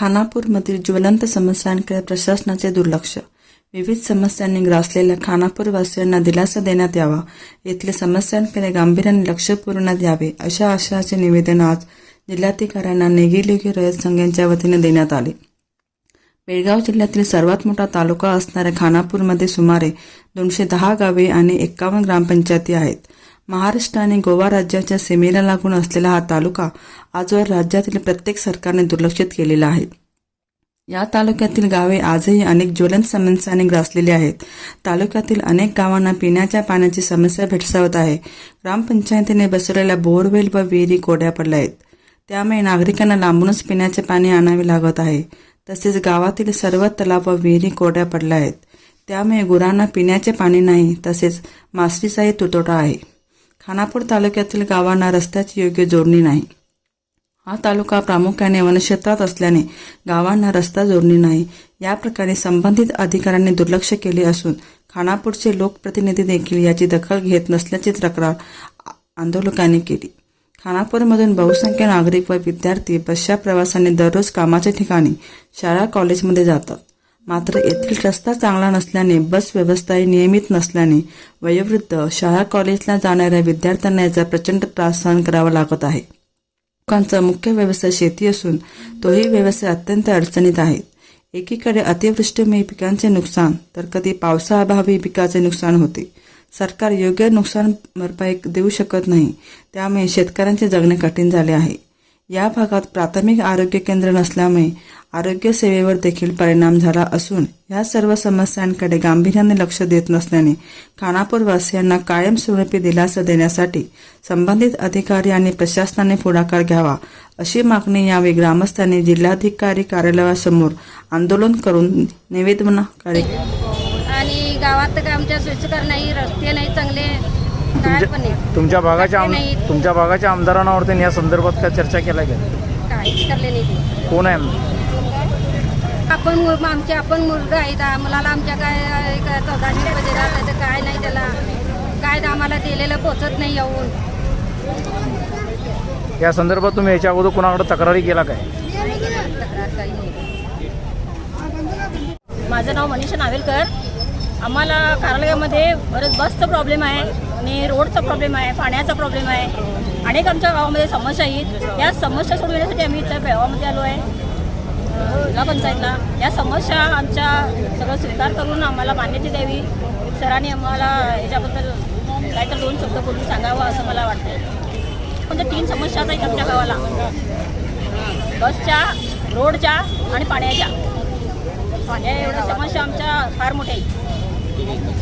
खानापूरमधील ज्वलंत समस्यांकडे प्रशासनाचे दुर्लक्ष. विविध समस्यांनी ग्रासलेल्या खानापूरवासियांना दिलासा देण्यात यावा. येथील समस्यांकडे गांभीर्याने लक्ष पुरवण्यात यावे अशा आशयाचे निवेदन आज जिल्हाधिकाऱ्यांना नेगिलोगी रयत संघांच्या वतीने देण्यात आले. बेळगाव जिल्ह्यातील सर्वात मोठा तालुका असणाऱ्या खानापूरमध्ये सुमारे दोनशे दहा गावे आणि एक्कावन्न ग्रामपंचायती आहेत. महाराष्ट्र आणि गोवा राज्याच्या सीमेला लागून असलेला हा तालुका आजवर राज्यातील प्रत्येक सरकारने दुर्लक्षित केलेला आहे. या तालुक्यातील गावे आजही अनेक ज्वलंत समस्यांनी ग्रासलेली आहेत. तालुक्यातील अनेक गावांना पिण्याच्या पाण्याची समस्या भेडसावत आहे. ग्रामपंचायतीने बसवलेल्या बोरवेल व विहिरी कोड्या पडल्या आहेत. त्यामुळे नागरिकांना लांबूनच पिण्याचे पाणी आणावे लागत आहे. तसेच गावातील सर्व तलाव व विहिरी कोड्या पडल्या आहेत. त्यामुळे गुरांना पिण्याचे पाणी नाही तसेच मासळीचाही तुटवडा आहे. खानापूर तालुक्यातील गावांना रस्त्याची योग्य जोडणी नाही. हा तालुका प्रामुख्याने वनक्षेत्रात असल्याने गावांना रस्ता जोडणी नाही. या प्रकारे संबंधित अधिकाऱ्यांनी दुर्लक्ष केले असून खानापूरचे लोकप्रतिनिधी देखील याची दखल घेत नसल्याची तक्रार आंदोलकांनी केली. खानापूरमधून बहुसंख्य नागरिक व विद्यार्थी बसच्या प्रवासाने दररोज कामाच्या ठिकाणी शाळा कॉलेजमध्ये जातात. मात्र येथील रस्ता चांगला नसल्याने बस व्यवस्थाही नियमित नसल्याने वयोवृद्ध शाळा कॉलेजला जाणाऱ्या विद्यार्थ्यांना याचा प्रचंड त्रास सहन करावा लागत आहे. लोकांचा मुख्य व्यवसाय शेती असून तोही व्यवसाय अत्यंत अडचणीत आहे. एकीकडे अतिवृष्टीमुळे पिकांचे नुकसान तर कधी पावसाअभावी पिकाचे नुकसान होते. सरकार योग्य नुकसान भरपाई देऊ शकत नाही त्यामुळे शेतकऱ्यांचे जगणे कठीण झाले आहे. या भागात प्राथमिक आरोग्य केंद्र नसल्यामुळे आरोग्य सेवेवर देखील परिणाम झाला असून या सर्व समस्यांकडे गांभीर्याने लक्ष देत नसल्याने खानापूरवासियांना कायमस्वरूपी दिलासा देण्यासाठी संबंधित अधिकारी आणि प्रशासनाने पुढाकार घ्यावा अशी मागणी यावेळी ग्रामस्थांनी जिल्हाधिकारी कार्यालयासमोर आंदोलन करून निवेदन आणि गावात आमच्या सोयीस्कर नाही रस्ते नाही चांगले. काय पण नाही तुमच्या भागाच्या आम- नाही. तुमच्या भागाच्या आमदारांवरती या संदर्भात काय चर्चा केल्या गेल्या? काहीच करले नाही ते. कोण आहे? आपण मु- आमचे आपण मुलगा आहेत आ- मुलाला आमच्या काय एक चौदाशे रुपये देतात त्याचं काय नाही त्याला. काय आम्हाला दिलेलं पोचत नाही येऊन. या संदर्भात तुम्ही याच्या अगोदर कोणाकडे तक्रारी केला काय? तक्रार काही नाही. माझं नाव मनीषा नावेलकर. आम्हाला कार्यालयामध्ये बरंच बसचा प्रॉब्लेम आहे. आणि रोडचा प्रॉब्लेम आहे पाण्याचा प्रॉब्लेम आहे. अनेक आमच्या गावामध्ये समस्या आहेत. या समस्या सोडविण्यासाठी आम्ही इथल्या बेळगावमध्ये आलो आहे. जिल्हा पंचायतला. या समस्या आमच्या सगळं स्वीकार करून आम्हाला मान्यता द्यावी. सरांनी आम्हाला याच्याबद्दल काय तर दोन शब्द बोलून सांगावं असं मला वाटतं म्हणजे तीन समस्या आहेत आमच्या गावाला. बसच्या रोडच्या आणि पाण्याच्या. पाण्या एवढ्या समस्या आमच्या फार मोठ्या आहेत.